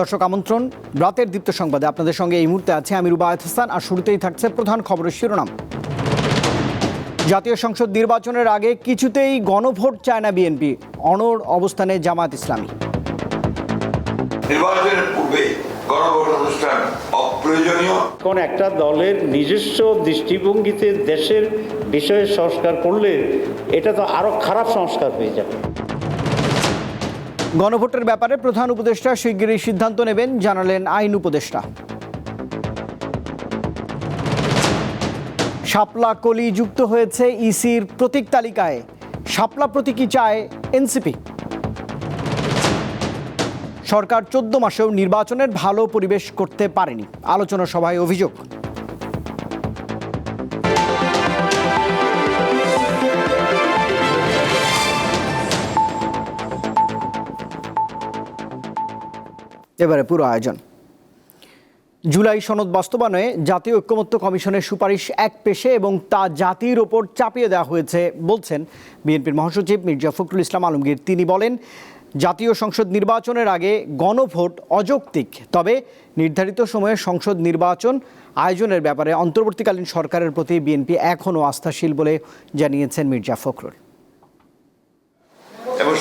দর্শক আমন্ত্রণ রাতের দীপ্ত সংবাদে আপনাদের সঙ্গে এই মুহূর্তে আছে আমি রুবায়ত হাসান আর শুরুতেই থাকছে প্রধান খবরের শিরোনাম। জাতীয় সংসদ নির্বাচনের আগে কিছুতেই গণভোট চায় না বিএনপি অনর অবস্থানে জামাত ইসলামী। নির্বাচনের পূর্বে গণভোট অনুষ্ঠান অপ্রয়োজনীয়। কোন একটা দলের নিজস্ব দৃষ্টিভঙ্গিতে দেশের বিষয়ে সংস্কার করলে এটা তো আরও খারাপ সংস্কার হয়ে যাবে। গণভোটের ব্যাপারে প্রধান উপদেষ্টা শিগগিরই সিদ্ধান্ত নেবেন, জানালেন আইন উপদেষ্টা। শাপলা কলি যুক্ত হয়েছে ইসির প্রতীক তালিকায়। শাপলা প্রতীকই চায় এনসিপি। সরকার চোদ্দ মাসেও নির্বাচনের ভালো পরিবেশ করতে পারেনি, আলোচনা সভায় অভিযোগ। এবারে পুরো আয়োজন। জুলাই সনদ বাস্তবায়নে জাতীয় ঐক্যমত্য কমিশনের সুপারিশ এক পেশে এবং তা জাতির ওপর চাপিয়ে দেওয়া হয়েছে, বলছেন বিএনপির মহাসচিব মির্জা ফখরুল ইসলাম আলমগীর। তিনি বলেন, জাতীয় সংসদ নির্বাচনের আগে গণভোট অযৌক্তিক, তবে নির্ধারিত সময়ে সংসদ নির্বাচন আয়োজনের ব্যাপারে অন্তর্বর্তীকালীন সরকারের প্রতি বিএনপি এখনও আস্থাশীল বলে জানিয়েছেন মির্জা ফখরুল।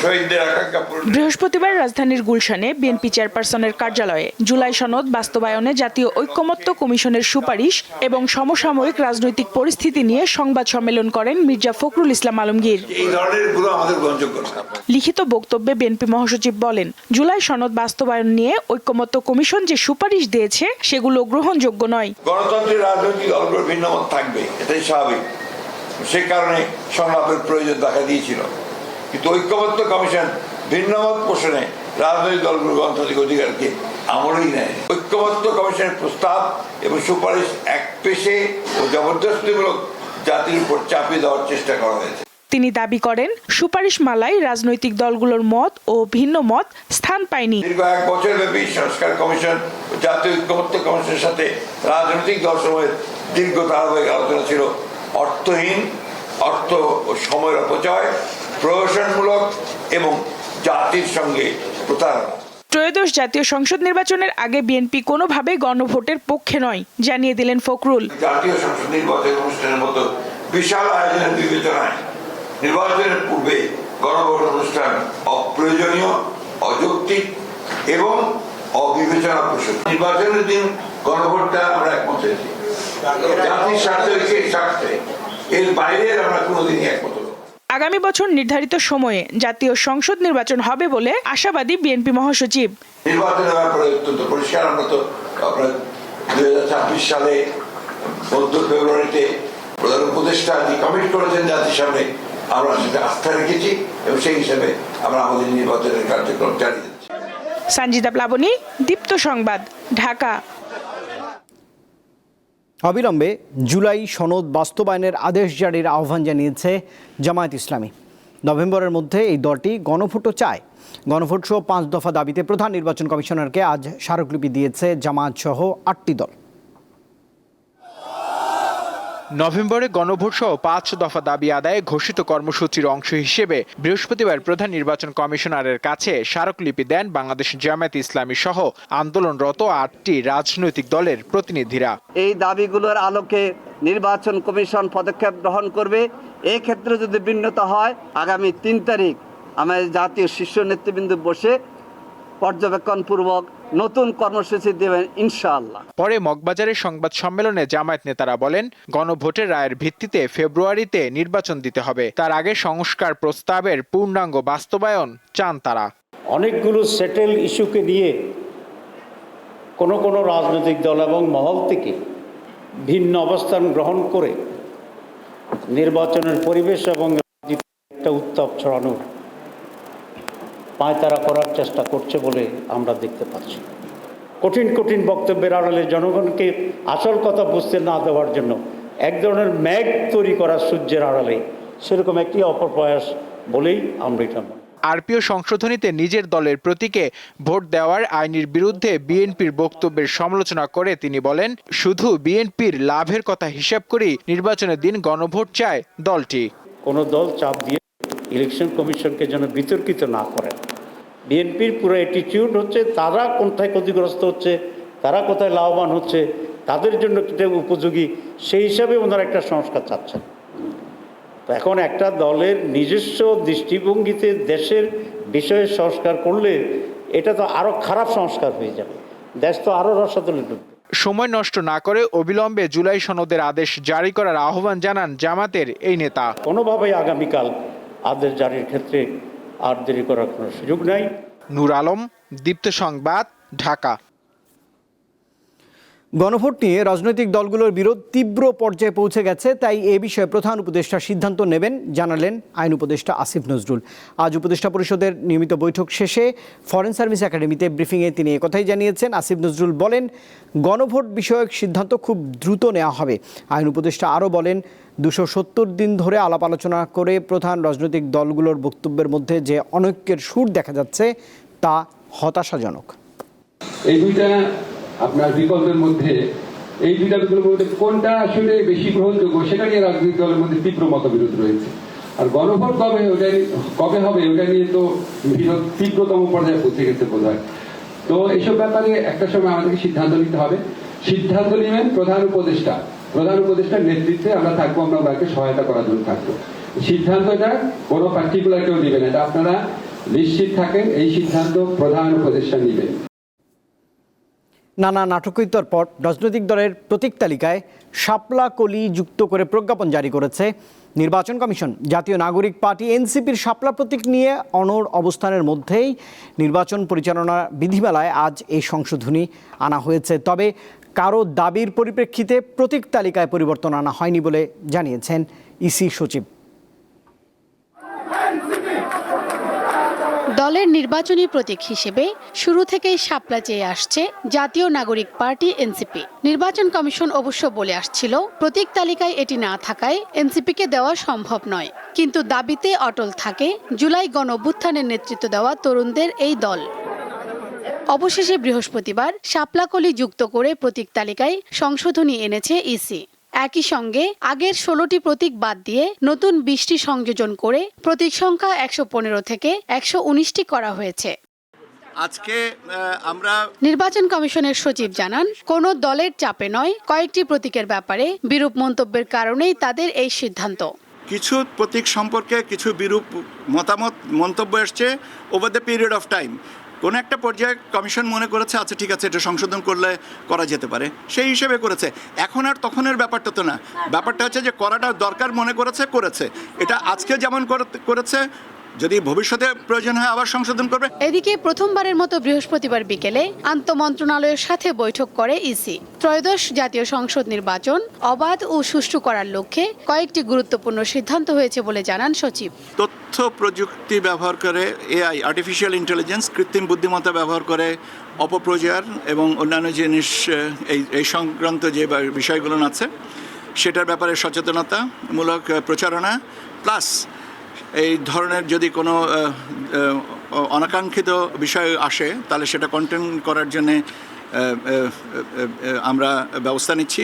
শহীদদের আকাঙ্ক্ষা বৃহস্পতিবার রাজধানীর গুলশানে বিএনপি চেয়ারপারসনের কার্যালয়ে জুলাই সনদ বাস্তবায়নে জাতীয় ঐক্যমত্য কমিশনের সুপারিশ এবং সমসাময়িক রাজনৈতিক পরিস্থিতি নিয়ে সংবাদ সম্মেলন করেন মির্জা ফখরুল ইসলাম আলমগীর। লিখিত বক্তব্যে বিএনপি মহাসচিব বলেন জুলাই সনদ বাস্তবায়ন নিয়ে ঐক্যমত্য কমিশন যে সুপারিশ দিয়েছে সেগুলো গ্রহণযোগ্য নয়। গণতন্ত্রের রাজনৈতিক দলগুলোর ভিন্ন মত থাকবে এটাই স্বাভাবিক। সে কারণে সংলাপের প্রয়োজন দেখা দিয়েছিল। কিন্তু ঐক্যবদ্ধ কমিশন ভিন্ন মত পোষণে রাজনৈতিক দলগুলোর গণতান্ত্রিক অধিকারকে আমলেই নেয়। ঐক্যবদ্ধ কমিশনের প্রস্তাব এবং সুপারিশ এক পেশে ও জবরদস্তিমূলক জাতির উপর চাপিয়ে দেওয়ার চেষ্টা করা হয়েছে। তিনি দাবি করেন সুপারিশ মালায় রাজনৈতিক দলগুলোর মত ও ভিন্ন মত স্থান পায়নি। দীর্ঘ এক বছর ব্যাপী সংস্কার কমিশন জাতীয় ঐক্যমত্য কমিশনের সাথে রাজনৈতিক দলসমূহের দীর্ঘ ধারাবাহিক আলোচনা ছিল অর্থহীন অর্থ ও সময়ের অপচয় প্রহসনমূলক এবং জাতির সঙ্গে প্রতারণা। ত্রয়োদশ জাতীয় সংসদ নির্বাচনের আগে বিএনপি কোনোভাবে গণভোটের পক্ষে নয় জানিয়ে দিলেন ফখরুল। জাতীয় সংসদ নির্বাচন অনুষ্ঠানের মতো বিশাল আয়োজনের বিবেচনায় নির্বাচনের পূর্বে গণভোট অনুষ্ঠান অপ্রয়োজনীয় অযৌক্তিক এবং অবিবেচনা প্রসূত নির্বাচনের দিন গণভোটটা আমরা একমত হয়েছি। জাতির স্বার্থে স্বার্থে? এর বাইরে আমরা কোনোদিনই একমত। আগামী বছর নির্ধারিত সময়ে জাতীয় সংসদ নির্বাচন হবে বলে আশাবাদী বিএনপি মহাসচিব। নির্বাচনের ব্যাপারে অত্যন্ত পরিষ্কার আমরা তো আপনার দুই সালে মধ্য ফেব্রুয়ারিতে প্রধান উপদেষ্টা যে কমিট করেছেন জাতির সামনে আমরা সেটা আস্থা রেখেছি এবং সেই হিসেবে আমরা আমাদের নির্বাচনের কার্যক্রম চালিয়ে যাচ্ছি। সঞ্জিতা প্লাবনী দীপ্ত সংবাদ ঢাকা। অবিলম্বে জুলাই সনদ বাস্তবায়নের আদেশ জারির আহ্বান জানিয়েছে জামায়াত ইসলামী। নভেম্বরের মধ্যে এই দলটি গণভোটও চায়। গণভোট সহ পাঁচ দফা দাবিতে প্রধান নির্বাচন কমিশনারকে আজ স্মারকলিপি দিয়েছে জামায়াত সহ আটটি দল। নভেম্বরে গণভোট সহ পাঁচ দফা দাবি আদায়ে ঘোষিত কর্মসূচির অংশ হিসেবে বৃহস্পতিবার প্রধান নির্বাচন কমিশনারের কাছে স্মারকলিপি দেন বাংলাদেশ জামায়াত ইসলামী সহ আন্দোলনরত আটটি রাজনৈতিক দলের প্রতিনিধিরা। এই দাবিগুলোর আলোকে নির্বাচন কমিশন পদক্ষেপ গ্রহণ করবে। এই ক্ষেত্রে যদি ভিন্নতা হয়, আগামী তিন তারিখ আমাদের জাতীয় শীর্ষ নেতৃবৃন্দ বসে পর্যবেক্ষণপূর্বক নতুন কর্মসূচি দেবেন ইনশাআল্লাহ। পরে মগবাজারের সংবাদ সম্মেলনে জামায়াত নেতারা বলেন গণভোটের রায়ের ভিত্তিতে ফেব্রুয়ারিতে নির্বাচন দিতে হবে। তার আগে সংস্কার প্রস্তাবের পূর্ণাঙ্গ বাস্তবায়ন চান তারা। অনেকগুলো সেটেল ইস্যুকে নিয়ে কোনো কোনো রাজনৈতিক দল এবং মহল থেকে ভিন্ন অবস্থান গ্রহণ করে নির্বাচনের পরিবেশ এবং একটা উত্তাপ ছড়ানোর পায়তারা করার চেষ্টা করছে বলে আমরা দেখতে পাচ্ছি। কঠিন কঠিন বক্তব্যের আড়ালে জনগণকে আসল কথা বুঝতে না দেওয়ার জন্য এক ধরনের ম্যাগ তৈরি করা সূর্যের আড়ালে সেরকম একটি অপপ্রয়াস বলেই আমরা এটা মনে আরপিও সংশোধনীতে নিজের দলের প্রতীকে ভোট দেওয়ার আইনের বিরুদ্ধে বিএনপির বক্তব্যের সমালোচনা করে তিনি বলেন শুধু বিএনপির লাভের কথা হিসাব করেই নির্বাচনের দিন গণভোট চায় দলটি। কোনো দল চাপ দিয়ে ইলেকশন কমিশনকে যেন বিতর্কিত না করেন বিএনপির পুরো অ্যাটিটিউড হচ্ছে তারা কোথায় ক্ষতিগ্রস্ত হচ্ছে তারা কোথায় লাভবান হচ্ছে তাদের জন্য উপযোগী সেই হিসাবে ওনারা একটা সংস্কার চাচ্ছেন। তো এখন একটা দলের নিজস্ব দৃষ্টিভঙ্গিতে দেশের বিষয়ে সংস্কার করলে এটা তো আরও খারাপ সংস্কার হয়ে যাবে। দেশ তো আরও রসাতলে ঢুকবে সময় নষ্ট না করে অবিলম্বে জুলাই সনদের আদেশ জারি করার আহ্বান জানান জামাতের এই নেতা। কোনোভাবেই আগামীকাল আদেশ জারির ক্ষেত্রে আর দেরি করার কোনো সুযোগ নাই। নূর আলম দীপ্ত সংবাদ ঢাকা। গণভোট নিয়ে রাজনৈতিক দলগুলোর বিরোধ তীব্র পর্যায়ে পৌঁছে গেছে, তাই এ বিষয়ে প্রধান উপদেষ্টা সিদ্ধান্ত নেবেন, জানালেন আইন উপদেষ্টা আসিফ নজরুল। আজ উপদেষ্টা পরিষদের নিয়মিত বৈঠক শেষে ফরেন সার্ভিস একাডেমিতে ব্রিফিংয়ে তিনি একথাই জানিয়েছেন। আসিফ নজরুল বলেন, গণভোট বিষয়ক সিদ্ধান্ত খুব দ্রুত নেওয়া হবে। আইন উপদেষ্টা আরও বলেন, দুশো সত্তর দিন ধরে আলাপ আলোচনা করে প্রধান রাজনৈতিক দলগুলোর বক্তব্যের মধ্যে যে অনৈক্যের সুর দেখা যাচ্ছে, তা হতাশাজনক। এই দুইটা আপনার বিকল্পের মধ্যে, এই দুইটা বিকল্পের মধ্যে কোনটা আসলে বেশি গ্রহণযোগ্য সেটা নিয়ে রাজনৈতিক দলের মধ্যে তীব্র মতবিরোধ রয়েছে। আর গণভোট কবে, ওটা কবে হবে, ওটা নিয়ে তো বিরোধ তীব্রতম পর্যায়ে পৌঁছে গেছে বোধ তো এইসব ব্যাপারে একটা সময় আমাদেরকে সিদ্ধান্ত নিতে হবে। সিদ্ধান্ত নেবেন প্রধান উপদেষ্টা। প্রধান উপদেষ্টার নেতৃত্বে আমরা থাকব, আমরা ওনাকে সহায়তা করার জন্য থাকব। সিদ্ধান্তটা কোনো পার্টিকুলার কেউ নেবেন এটা আপনারা নিশ্চিত থাকেন, এই সিদ্ধান্ত প্রধান উপদেষ্টা নেবেন। নানা নাটকীয়তার পর রাজনৈতিক দলের প্রতীক তালিকায় শাপলা কলি যুক্ত করে প্রজ্ঞাপন জারি করেছে নির্বাচন কমিশন। জাতীয় নাগরিক পার্টি এনসিপির শাপলা প্রতীক নিয়ে অনড় অবস্থানের মধ্যেই নির্বাচন পরিচালনা বিধিমালায় আজ এই সংশোধনী আনা হয়েছে। তবে কারও দাবির পরিপ্রেক্ষিতে প্রতীক তালিকায় পরিবর্তন আনা হয়নি বলে জানিয়েছেন ইসি সচিব। দলের নির্বাচনী প্রতীক হিসেবে শুরু থেকেই শাপলা চেয়ে আসছে জাতীয় নাগরিক পার্টি এনসিপি। নির্বাচন কমিশন অবশ্য বলে আসছিল, প্রতীক তালিকায় এটি না থাকায় এনসিপিকে দেওয়া সম্ভব নয়। কিন্তু দাবিতে অটল থাকে, জুলাই গণ অভ্যুত্থানের নেতৃত্ব দেওয়া তরুণদের এই দল। অবশেষে বৃহস্পতিবার শাপলাকলি যুক্ত করে প্রতীক তালিকায় সংশোধনী এনেছে ইসি। একই সঙ্গে আগের ষোলোটি প্রতীক বাদ দিয়ে নতুন বিশটি সংযোজন করে প্রতীক সংখ্যা একশো পনেরো থেকে একশো উনিশটি করা হয়েছে। আজকে আমরা নির্বাচন কমিশনের সচিব জানান কোনো দলের চাপে নয় কয়েকটি প্রতীকের ব্যাপারে বিরূপ মন্তব্যের কারণেই তাদের এই সিদ্ধান্ত। কিছু প্রতীক সম্পর্কে কিছু বিরূপ মতামত মন্তব্য এসছে over the period of time কোন একটা পর্যায়ে কমিশন মনে করেছে আচ্ছা ঠিক আছে, এটা সংশোধন করলে করা যেতে পারে। সেই হিসেবে করেছে। এখন আর তখনের ব্যাপারটা তো না। ব্যাপারটা হচ্ছে যে করাটা দরকার মনে করেছে করেছে। এটা আজকে যেমন করেছে যদি ভবিষ্যতে প্রয়োজন হয় আবার সংশোধন করবে? এদিকে প্রথমবারের মতো বৃহস্পতিবার বিকেলে আন্তঃমন্ত্রণালয়ের সাথে বৈঠক করে ইসি। ত্রয়োদশ জাতীয় সংসদ নির্বাচন অবাধ ও সুষ্ঠু করার লক্ষ্যে কয়েকটি গুরুত্বপূর্ণ সিদ্ধান্ত হয়েছে বলে জানান সচিব। তথ্য প্রযুক্তি ব্যবহার করে এআই আর্টিফিশিয়াল ইন্টেলিজেন্স কৃত্রিম বুদ্ধিমত্তা ব্যবহার করে অপপ্রচার এবং অন্যান্য জিনিস এই এই সংক্রান্ত যে বিষয়গুলো আছে সেটার ব্যাপারে সচেতনতামূলক প্রচারণা প্লাস এই ধরনের যদি কোনো অনাকাঙ্ক্ষিত বিষয় আসে তাহলে সেটা কন্টেন করার জন্যে আমরা ব্যবস্থা নিচ্ছি।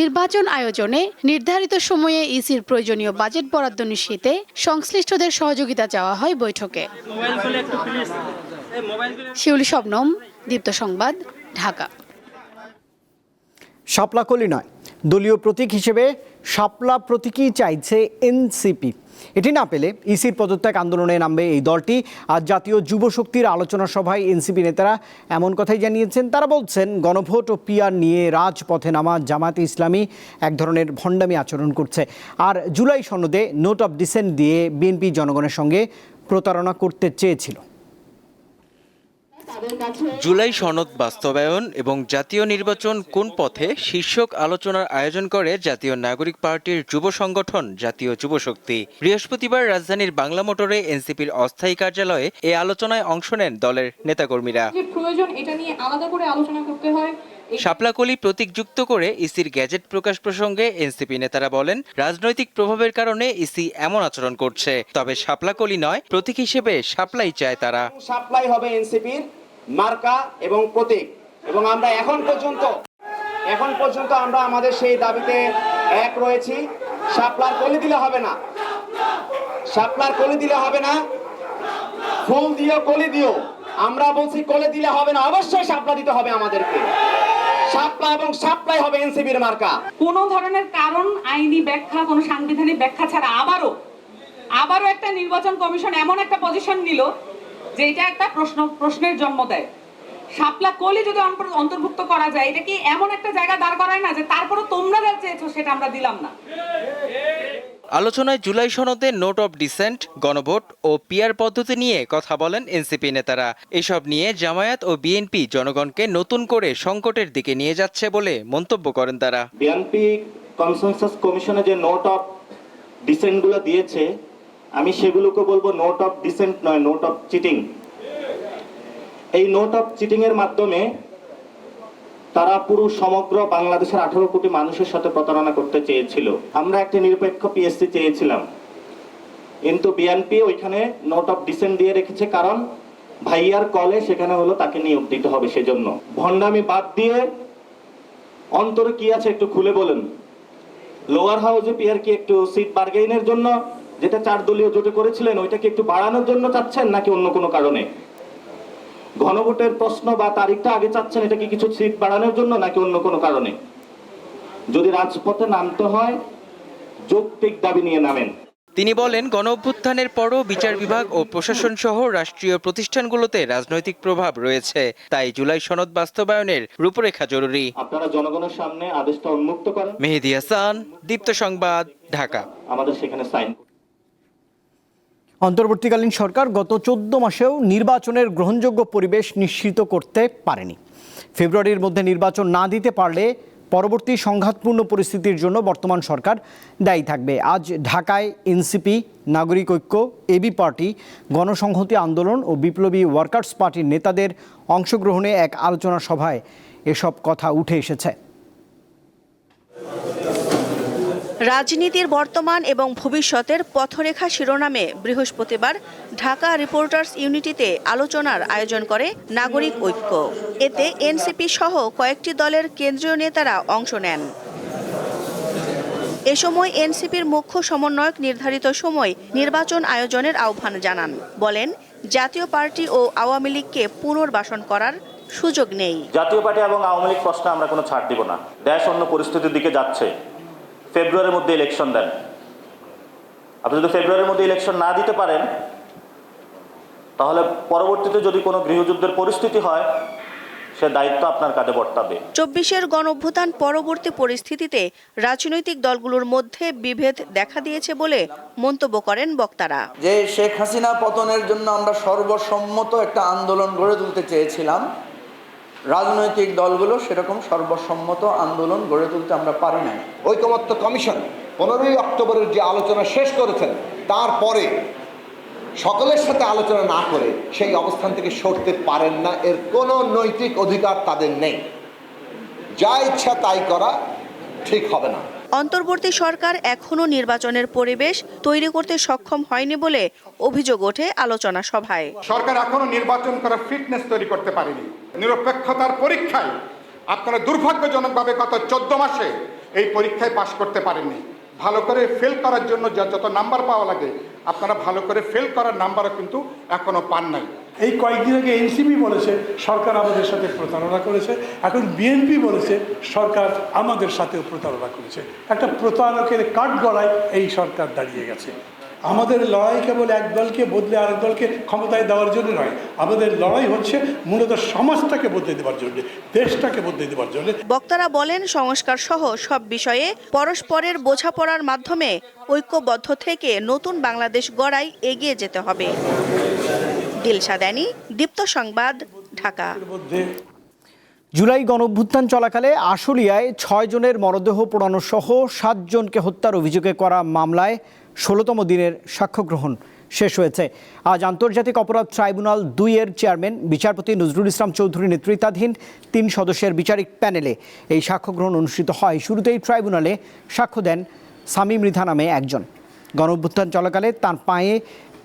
নির্বাচন আয়োজনে নির্ধারিত সময়ে ইসির প্রয়োজনীয় বাজেট বরাদ্দ নিশ্চিতে সংশ্লিষ্টদের সহযোগিতা চাওয়া হয় বৈঠকে। শিউলি শবনম দীপ্ত সংবাদ ঢাকা। শাপলাকলি নয় দলীয় প্রতীক হিসেবে শাপলা প্রতীকই চাইছে এনসিপি এটি না পেলে ইসির পদত্যাগ আন্দোলনে নামবে এই দলটি। আজ জাতীয় যুব শক্তির আলোচনা সভায় এনসিপি নেতারা এমন কথাই জানিয়েছেন। তারা বলছেন, গণভোট ও পিয়ার নিয়ে রাজপথে নামা জামাতে ইসলামী এক ধরনের ভণ্ডামি আচরণ করছে। আর জুলাই সনদে নোট অফ ডিসেন্ট দিয়ে বিএনপি জনগণের সঙ্গে প্রতারণা করতে চেয়েছিল। জুলাই সনদ বাস্তবায়ন এবং জাতীয় নির্বাচন কোন পথে শীর্ষক আলোচনার আয়োজন করে জাতীয় নাগরিক পার্টির যুব সংগঠন জাতীয় যুব শক্তি। বৃহস্পতিবার রাজধানীর বাংলা মোটরে এনসিপির অস্থায়ী কার্যালয়ে এ আলোচনায় অংশ নেন দলের নেতাকর্মীরা। প্রয়োজন এটা নিয়ে আলাদা করে আলোচনা করতে হয়। শাপলাকলি প্রতীক যুক্ত করে ইসির গ্যাজেট প্রকাশ প্রসঙ্গে এনসিপি নেতারা বলেন রাজনৈতিক প্রভাবের কারণে ইসি এমন আচরণ করছে। তবে শাপলাকলি নয় প্রতীক হিসেবে শাপলাই চায় তারা। সাপ্লাই হবে এনসিপির। মার্কা এবং প্রতীক। এবং আমরা এখন পর্যন্ত এখন পর্যন্ত আমরা আমাদের সেই দাবিতে এক রয়েছি। শাপলার কলি দিলে হবে না। শাপলার কলি দিলে হবে না। ফুল দিও, কলি দিও। আমরা বলছি কোলে দিলে হবে না। অবশ্যই সাপলা দিতে হবে আমাদেরকে। সাপলা এবং সাপ্লাই হবে এনসিবির মার্কা। কোনো ধরনের কারণ, আইনি ব্যাখ্যা, কোনো সাংবিধানিক ব্যাখ্যা ছাড়া আবারও আবারও একটা নির্বাচন কমিশন এমন একটা পজিশন নিল যে এটা একটা প্রশ্ন প্রশ্নের জন্ম দেয়। শাপলা কলি যদি অন্তর্ভুক্ত করা যায় এটা কি এমন একটা জায়গা দাঁড় করায় না যে তারপরে তোমরা যা চেয়েছো সেটা আমরা দিলাম না? আলোচনায় জুলাই সনদে নোট অফ ডিসেন্ট গণভোট ও পিয়ার পদ্ধতি নিয়ে কথা বলেন এনসিপি নেতারা। এসব নিয়ে জামায়াত ও বিএনপি জনগণকে নতুন করে সংকটের দিকে নিয়ে যাচ্ছে বলে মন্তব্য করেন তারা। বিএনপি কনসেনসাস কমিশনে যে নোট অফ ডিসেন্টগুলো দিয়েছে আমি সেগুলোকে বলব নোট অফ ডিসেন্ট নয় নোট অফ চিটিং এই নোট অফ চিটিং এর মাধ্যমে তারা পুরো সমগ্র বাংলাদেশের আঠারো কোটি মানুষের সাথে প্রতারণা করতে চেয়েছিল। আমরা একটি নিরপেক্ষ পিএসসি চেয়েছিলাম। কিন্তু বিএনপি ওইখানে নোট অফ ডিসেন্ট দিয়ে রেখেছে কারণ ভাইয়ার কলে সেখানে হলো তাকে নিয়োগ দিতে হবে সেজন্য। ভণ্ডামি বাদ দিয়ে অন্তরে কি আছে একটু খুলে বলেন। লোয়ার হাউসে পিয়ার কি একটু সিট বার্গেইনের জন্য যেটা চার দলীয় জোটে করেছিলেন ওইটা কি একটু বাড়ানোর জন্য চাচ্ছেন নাকি অন্য কোনো কারণে? গণভোটের প্রশ্ন বা তারিখটা আগে চাচ্ছেন এটা কি কিছু সিট বাড়ানোর জন্য নাকি অন্য কোনো কারণে? যদি রাজপথে নামতে হয় যৌক্তিক দাবি নিয়ে নামেন। তিনি বলেন গণ অভ্যুত্থানের পরও বিচার বিভাগ ও প্রশাসন সহ রাষ্ট্রীয় প্রতিষ্ঠানগুলোতে রাজনৈতিক প্রভাব রয়েছে। তাই জুলাই সনদ বাস্তবায়নের রূপরেখা জরুরি। আপনারা জনগণের সামনে আদেশটা উন্মুক্ত করেন। মেহেদি হাসান দীপ্ত সংবাদ ঢাকা। আমাদের সেখানে সাইন অন্তর্বর্তীকালীন সরকার গত চোদ্দ মাসেও নির্বাচনের গ্রহণযোগ্য পরিবেশ নিশ্চিত করতে পারেনি। ফেব্রুয়ারির মধ্যে নির্বাচন না দিতে পারলে পরবর্তী সংঘাতপূর্ণ পরিস্থিতির জন্য বর্তমান সরকার দায়ী থাকবে। আজ ঢাকায় এনসিপি, নাগরিক ঐক্য, এবি পার্টি, গণসংহতি আন্দোলন ও বিপ্লবী ওয়ার্কার্স পার্টির নেতাদের অংশগ্রহণে এক আলোচনা সভায় এসব কথা উঠে এসেছে। রাজনীতির বর্তমান এবং ভবিষ্যতের পথরেখা শিরোনামে বৃহস্পতিবার ঢাকা রিপোর্টার্স ইউনিটিতে আলোচনার আয়োজন করে নাগরিক ঐক্য। এতে এনসিপি সহ কয়েকটি দলের কেন্দ্রীয় নেতারা অংশ নেন। এ সময় এনসিপির মুখ্য সমন্বয়ক নির্ধারিত সময় নির্বাচন আয়োজনের আহ্বান জানান। বলেন, জাতীয় পার্টি ও আওয়ামী লীগকে পুনর্বাসন করার সুযোগ নেই। জাতীয় পার্টি এবং আওয়ামী লীগ প্রশ্নে আমরা কোনো ছাড় দিব না। দেশ অন্য পরিস্থিতির দিকে যাচ্ছে। ফেব্রুয়ারির মধ্যে ইলেকশন দেন। আপনি যদি ফেব্রুয়ারির মধ্যে ইলেকশন না দিতে পারেন তাহলে পরবর্তীতে যদি কোনো গৃহযুদ্ধের পরিস্থিতি হয় সে দায়িত্ব আপনার কাঁধে বর্তাবে। চব্বিশের গণঅভ্যুত্থান পরবর্তী পরিস্থিতিতে রাজনৈতিক দলগুলোর মধ্যে বিভেদ দেখা দিয়েছে বলে মন্তব্য করেন বক্তারা। যে শেখ হাসিনা পতনের জন্য আমরা সর্বসম্মত একটা আন্দোলন গড়ে তুলতে চেয়েছিলাম রাজনৈতিক দলগুলো সেরকম সর্বসম্মত আন্দোলন গড়ে তুলতে আমরা পারি নাই। ঐকমত্য কমিশন পনেরোই অক্টোবরের যে আলোচনা শেষ করেছেন, তারপরে সকলের সাথে আলোচনা না করে সেই অবস্থান থেকে সরতে পারেন না, এর কোনো নৈতিক অধিকার তাদের নেই। যা ইচ্ছা তাই করা ঠিক হবে না। অন্তর্বর্তী সরকার এখনও নির্বাচনের পরিবেশ তৈরি করতে সক্ষম হয়নি বলে অভিযোগ ওঠে আলোচনা সভায়। সরকার এখনও নির্বাচন করার ফিটনেস তৈরি করতে পারেনি। নিরপেক্ষতার পরীক্ষায় আপনারা দুর্ভাগ্যজনকভাবে গত চোদ্দ মাসে এই পরীক্ষায় পাশ করতে পারেননি। ভালো করে ফেল করার জন্য যত নাম্বার পাওয়া লাগে, আপনারা ভালো করে ফেল করার নাম্বারও কিন্তু এখনও পান নাই। এই কয়েকদিন আগে এনসিপি বলেছে, সরকার আমাদের সাথে প্রতারণা করেছে। এখন বিএনপি বলেছে, সরকার আমাদের সাথেও প্রতারণা করেছে। একটা প্রতারকের কাঠ গড়ায় এই সরকার দাঁড়িয়ে গেছে। আমাদের লড়াই কেবল এক দলকে বদলে আরেক দলকে ক্ষমতায় দেওয়ার জন্য নয়, আমাদের লড়াই হচ্ছে মূলত সমাজটাকে বদলে দেওয়ার জন্য, দেশটাকে বদলে দেওয়ার জন্য। বক্তারা বলেন, সংস্কার সহ সব বিষয়ে পরস্পরের বোঝাপড়ার মাধ্যমে ঐক্যবদ্ধ থেকে নতুন বাংলাদেশ গড়াই এগিয়ে যেতে হবে। দিলশাদানি দীপ্ত সংবাদ, ঢাকা। জুলাই গণঅভ্যুত্থান চলাকালে আশুলিয়ায় ছয় জনের মরদেহ পোড়ানো সহ সাতজনকে হত্যার অভিযোগে করা মামলায় ষোলোতম দিনের সাক্ষ্য গ্রহণ শেষ হয়েছে। আজ আন্তর্জাতিক অপরাধ ট্রাইব্যুনাল দুইয়ের চেয়ারম্যান, বিচারপতি নজরুল ইসলাম চৌধুরী নেতৃত্বাধীন তিন সদস্যের বিচারিক প্যানেলে এই সাক্ষ্য গ্রহণ অনুষ্ঠিত হয়। শুরুতেই ট্রাইব্যুনালে সাক্ষ্য দেন সামি মৃধা নামে একজন। গণঅভ্যুত্থান চলাকালে তার পায়ে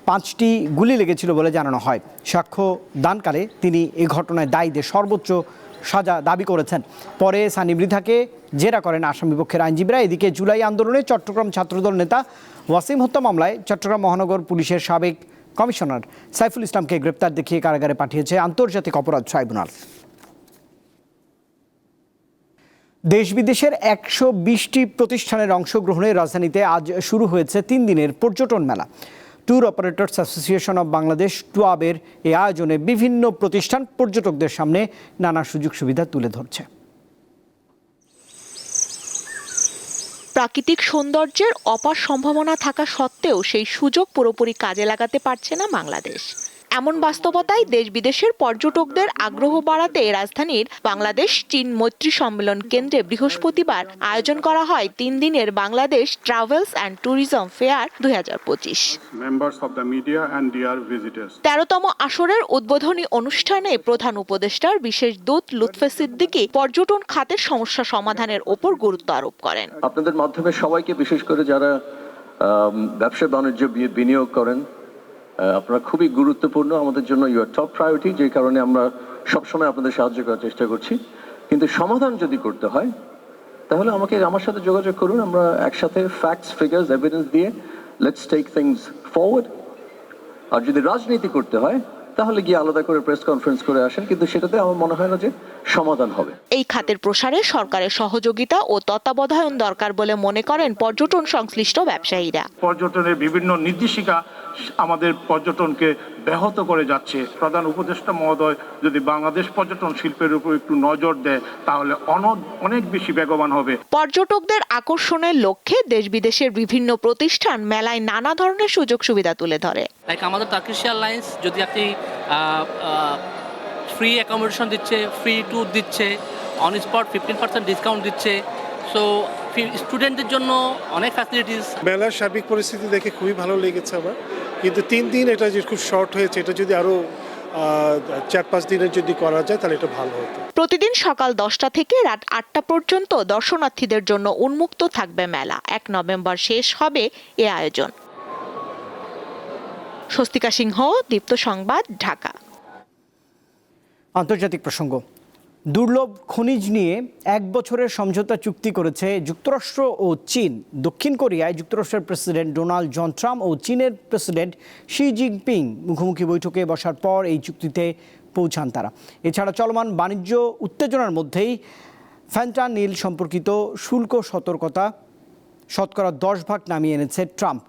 পাঁচটি গুলি লেগেছিল বলে জানানো হয়। সাক্ষ্য দানকালে তিনি এ ঘটনায় দায়ীদের সর্বোচ্চ সাজা দাবি করেছেন। পরে সানি মৃধাকে জেরা করেন আসামিপক্ষের আইনজীবীরা। এদিকে জুলাই আন্দোলনে চট্টগ্রাম ছাত্রদল নেতা ওয়াসিম হত্যা মামলায় চট্টগ্রাম মহানগর পুলিশের সাবেক কমিশনার সাইফুল ইসলামকে গ্রেপ্তার দেখিয়ে কারাগারে পাঠিয়েছে আন্তর্জাতিক অপরাধ ট্রাইব্যুনাল। দেশ বিদেশের একশো বিশটি প্রতিষ্ঠানের অংশগ্রহণে রাজধানীতে আজ শুরু হয়েছে তিন দিনের পর্যটন মেলা। Tour operators association of Bangladesh, টুয়াবের এই আয়োজনে বিভিন্ন প্রতিষ্ঠান পর্যটকদের সামনে নানা সুযোগ সুবিধা তুলে ধরছে। প্রাকৃতিক সৌন্দর্যের অপার সম্ভাবনা থাকা সত্ত্বেও সেই সুযোগ পুরোপুরি কাজে লাগাতে পারছে না বাংলাদেশ। এমন বাস্তবতায় দেশ বিদেশের পর্যটকদের আগ্রহ বাড়াতে রাজধানীর বাংলাদেশ চীন মৈত্রী সম্মেলন কেন্দ্রে বৃহস্পতিবার আয়োজন করা হয় তিন দিনের Bangladesh travels and tourism fair দুই. তেরোতম আসরের উদ্বোধনী অনুষ্ঠানে প্রধান উপদেষ্টার বিশেষ দূত লুৎফে সিদ্দিকী পর্যটন খাতের সমস্যা সমাধানের ওপর গুরুত্ব আরোপ করেন আপনাদের মাধ্যমে সবাইকে বিশেষ করে যারা ব্যবসা বাণিজ্য বিনিয়োগ করেন আপনারা খুবই গুরুত্বপূর্ণ আমাদের জন্য ইউর টপ প্রায়োরিটি যে কারণে আমরা সবসময় আপনাদের সাহায্য করার চেষ্টা করছি। কিন্তু সমাধান যদি করতে হয়, তাহলে আমাকে আমার সাথে যোগাযোগ করুন, আমরা একসাথে ফ্যাক্টস ফিগার্স এভিডেন্স দিয়ে লেটস টেক থিংস ফরওয়ার্ড আর যদি রাজনীতি করতে হয় তাহলে গিয়ে আলাদা করে প্রেস কনফারেন্স করে আসেন। কিন্তু সেটাতে আমার মনে হয় না যে সমাধান হবে। এই খাতের প্রসারে সরকারের সহযোগিতা ও তত্ত্বাবধায়ন দরকার বলে মনে করেন পর্যটন সংশ্লিষ্ট ব্যবসায়ীরা। পর্যটনের বিভিন্ন নির্দেশিকা আমাদের পর্যটনকে ব্যাহত করে যাচ্ছে। প্রধান উপদেষ্টা মহোদয় যদি বাংলাদেশ পর্যটন শিল্পের উপর একটু নজর দেয় তাহলে অন- অনেক বেশি বেগবান হবে। পর্যটকদের আকর্ষণের লক্ষ্যে দেশ বিদেশের বিভিন্ন প্রতিষ্ঠান মেলায় নানা ধরনের সুযোগ সুবিধা তুলে ধরে। লাইক আমাদের টার্কিশ এয়ারলাইন্স যদি আপনি ফ্রি অ্যাকোমোডেশন দিচ্ছে ফ্রি ট্যুর দিচ্ছে on spot fifteen percent discount দিচ্ছে সো স্টুডেন্টদের জন্য অনেক ফ্যাসিলিটিস মেলার সার্বিক পরিস্থিতি দেখে খুবই ভালো লেগেছে আমার। কিন্তু তিন দিন এটা যে খুব শর্ট হয়েছে এটা যদি আরও চার পাঁচ দিনের যদি করা যায় তাহলে এটা ভালো হতো। প্রতিদিন সকাল দশটা থেকে রাত আটটা পর্যন্ত দর্শনার্থীদের জন্য উন্মুক্ত থাকবে মেলা। এক নভেম্বর শেষ হবে এ আয়োজন। স্বস্তিকা সিংহ দীপ্ত সংবাদ ঢাকা। আন্তর্জাতিক প্রসঙ্গ। দুর্লভ খনিজ নিয়ে এক বছরের সমঝোতা চুক্তি করেছে যুক্তরাষ্ট্র ও চীন। দক্ষিণ কোরিয়ায় যুক্তরাষ্ট্রের প্রেসিডেন্ট ডোনাল্ড জন ট্রাম্প ও চীনের প্রেসিডেন্ট শি জিনপিং মুখোমুখি বৈঠকে বসার পর এই চুক্তিতে পৌঁছান তারা। এছাড়া চলমান বাণিজ্য উত্তেজনার মধ্যেই ফ্যান্টানিল সম্পর্কিত শুল্ক সতর্কতা শতকরা দশ ভাগ নামিয়ে এনেছে ট্রাম্প।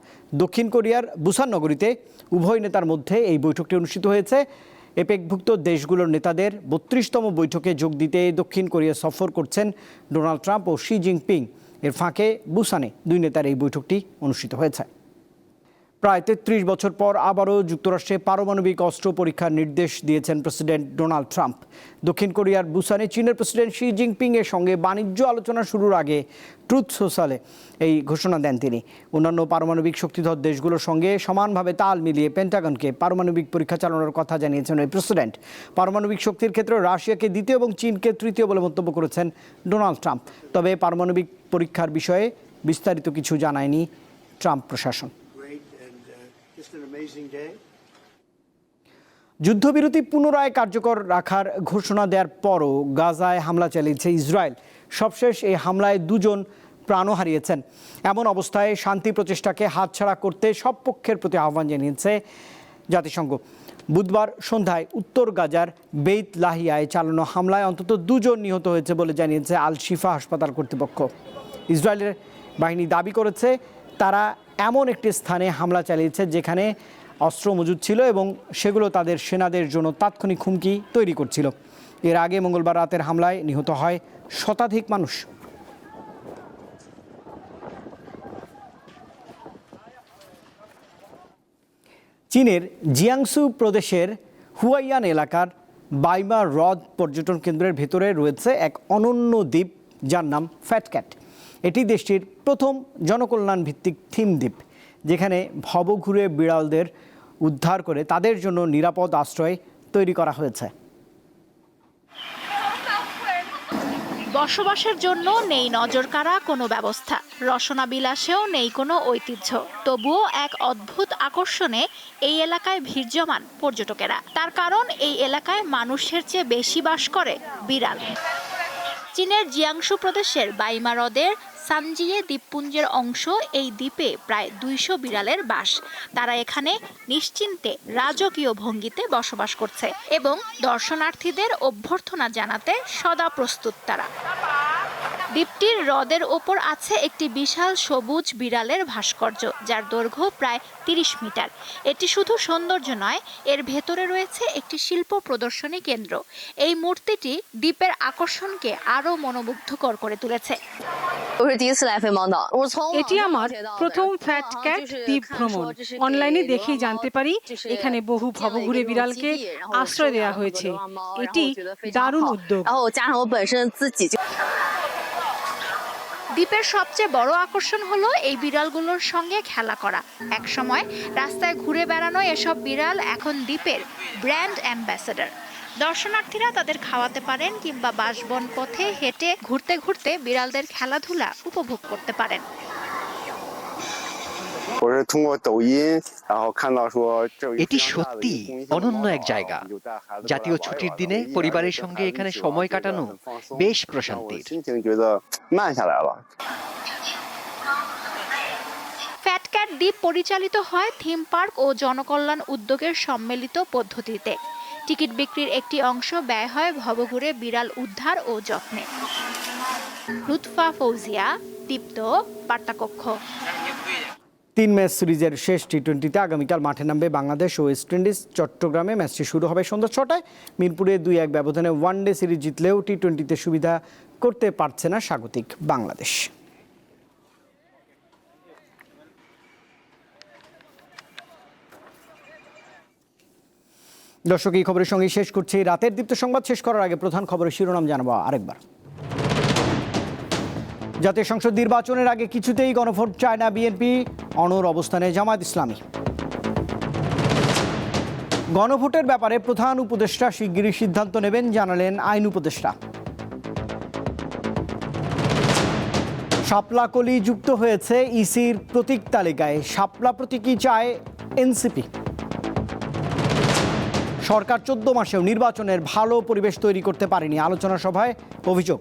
দক্ষিণ কোরিয়ার বুসান নগরীতে উভয় নেতার মধ্যে এই বৈঠকটি অনুষ্ঠিত হয়েছে। এপেকভুক্ত দেশগুলোর নেতাদের বত্রিশতম বৈঠকে যোগ দিতে দক্ষিণ কোরিয়া সফর করছেন ডোনাল্ড ট্রাম্প ও শি জিনপিং। এর ফাঁকে বুসানে দুই নেতার এই বৈঠকটি অনুষ্ঠিত হয়েছে। প্রায় তেত্রিশ বছর পর আবারও যুক্তরাষ্ট্রে পারমাণবিক অস্ত্র পরীক্ষার নির্দেশ দিয়েছেন প্রেসিডেন্ট ডোনাল্ড ট্রাম্প। দক্ষিণ কোরিয়ার বুসানে চীনের প্রেসিডেন্ট শি জিনপিং এর সঙ্গে বাণিজ্য আলোচনা শুরুর আগে ট্রুথ সোশ্যালে এই ঘোষণা দেন তিনি। অন্যান্য পারমাণবিক শক্তিধর দেশগুলোর সঙ্গে সমানভাবে তাল মিলিয়ে পেন্টাগনকে পারমাণবিক পরীক্ষা চালানোর কথা জানিয়েছেন ওই প্রেসিডেন্ট। পারমাণবিক শক্তির ক্ষেত্রে রাশিয়াকে দ্বিতীয় এবং চীনকে তৃতীয় বলে মন্তব্য করেছেন ডোনাল্ড ট্রাম্প। তবে পারমাণবিক পরীক্ষার বিষয়ে বিস্তারিত কিছু জানায়নি ট্রাম্প প্রশাসন। যুদ্ধবিরতি পুনরায় কার্যকর রাখার ঘোষণা দেওয়ার পরও গাজায় হামলা চালিয়েছে ইসরায়েল। সবশেষ এই হামলায় দুজন প্রাণও হারিয়েছেন। এমন অবস্থায় শান্তি প্রচেষ্টাকে হাতছাড়া করতে সব পক্ষের প্রতি আহ্বান জানিয়েছে জাতিসংঘ। বুধবার সন্ধ্যায় উত্তর গাজার বেইত লাহিয়ায় চালানো হামলায় অন্তত দুজন নিহত হয়েছে বলে জানিয়েছে আল শিফা হাসপাতাল কর্তৃপক্ষ। ইসরায়েলের বাহিনী দাবি করেছে তারা এমন একটি স্থানে হামলা চালিয়েছে যেখানে অস্ত্র মজুদ ছিল এবং সেগুলো তাদের সেনাদের জন্য তাৎক্ষণিক হুমকি তৈরি করছিল। এর আগে মঙ্গলবার রাতের হামলায় নিহত হয় শতাধিক মানুষ। চীনের জিয়াংসু প্রদেশের হুয়াইয়ান এলাকার বাইমা হ্রদ পর্যটন কেন্দ্রের ভেতরে রয়েছে এক অনন্য দ্বীপ যার নাম ফ্যাটক্যাট। এটি দেশটির প্রথম জনকল্যাণ ভিত্তিক থিম দ্বীপ, যেখানে ভবঘুরে বিড়ালদের উদ্ধার করে তাদের জন্য নিরাপদ আশ্রয় তৈরি করা হয়েছে। বসবাসের জন্য নেই নজর নজরকাড়া কোনো ব্যবস্থা রসনা বিলাসেও নেই কোনো ঐতিহ্য। তবুও এক অদ্ভুত আকর্ষণে এই এলাকায় ভিড় জমান পর্যটকেরা। তার কারণ, এই এলাকায় মানুষের চেয়ে বেশি বাস করে বিড়াল। চীনের জিয়াংশু প্রদেশের বাইমা হ্রদের সানজিয়ে দ্বীপপুঞ্জের অংশ এই দ্বীপে প্রায় দুইশো বিড়ালের বাস। তারা এখানে নিশ্চিন্তে রাজকীয় ভঙ্গিতে বসবাস করছে এবং দর্শনার্থীদের অভ্যর্থনা জানাতে সদা প্রস্তুত তারা। দ্বীপটির হ্রদের ওপর আছে একটি বিশাল সবুজ বিড়ালের ভাস্কর্য যার দৈর্ঘ্য প্রায় তিরিশ মিটার। এটি শুধু সৌন্দর্য নয় এর ভেতরে রয়েছে একটি শিল্প প্রদর্শনী কেন্দ্র। এই মূর্তিটি দ্বীপের আকর্ষণকে আরও মনোমুগ্ধকর করে তুলেছে। এটি আমার প্রথম ফ্যাট ক্যাট দ্বীপ ভ্রমণ। অনলাইনে দেখেই জানতে পারি এখানে বহু ভবঘুরে বিড়ালকে আশ্রয় দেওয়া হয়েছে। এটি দারুণ উদ্যোগ। দ্বীপের সবচেয়ে বড় আকর্ষণ হলো এই বিড়ালগুলোর সঙ্গে খেলা করা। এক সময় রাস্তায় ঘুরে বেড়ানো এসব বিড়াল এখন দ্বীপের ব্র্যান্ড অ্যাম্বাসেডার। দর্শনার্থীরা তাদের খাওয়াতে পারেন কিংবা বাসবন পথে হেঁটে ঘুরতে ঘুরতে বিড়ালদের খেলাধুলা উপভোগ করতে পারেন। এটি সত্যি অনন্য এক জায়গা। জাতীয় ছুটির দিনে পরিবারের সঙ্গে এখানে সময় কাটানো বেশ প্রশান্তির। ফ্যাট ক্যাট দ্বীপ পরিচালিত হয় থিম পার্ক ও জনকল্যাণ উদ্যোগের সম্মিলিত পদ্ধতিতে। টিকিট বিক্রির একটি অংশ ব্যয় হয় ভবঘুরে বিড়াল উদ্ধার ও যত্নে। লুৎফা ফৌজিয়া দীপ্ত বার্তাকক্ষ। তিন ম্যাচ সিরিজের শেষ টি টোয়েন্টিতে আগামীকাল মাঠে নামবে বাংলাদেশ ও ওয়েস্ট ইন্ডিজ চট্টগ্রামে ম্যাচটি শুরু হবে সন্ধ্যা ছটায়। মিরপুরে দুই এক ব্যবধানে ওয়ানডে সিরিজ জিতলেও টি টোয়েন্টিতে সুবিধা করতে পারছে না স্বাগতিক বাংলাদেশ। দর্শক, এই খবরের সঙ্গে শেষ করছি। রাতের দীপ্ত সংবাদ শেষ করার আগে প্রধান খবরের শিরোনাম জানাব আরেকবার। জাতীয় সংসদ নির্বাচনের আগে কিছুতেই গণভোট চায় না বিএনপি। অনর অবস্থানে জামায়াত ইসলামী। গণভোটের ব্যাপারে প্রধান উপদেষ্টা শিগগিরই সিদ্ধান্ত নেবেন, জানালেন আইন উপদেষ্টা। শাপলাকলি যুক্ত হয়েছে ইসির প্রতীক তালিকায়। শাপলা প্রতীকই চায় এনসিপি। সরকার চোদ্দ মাসেও নির্বাচনের ভালো পরিবেশ তৈরি করতে পারেনি আলোচনা সভায় অভিযোগ।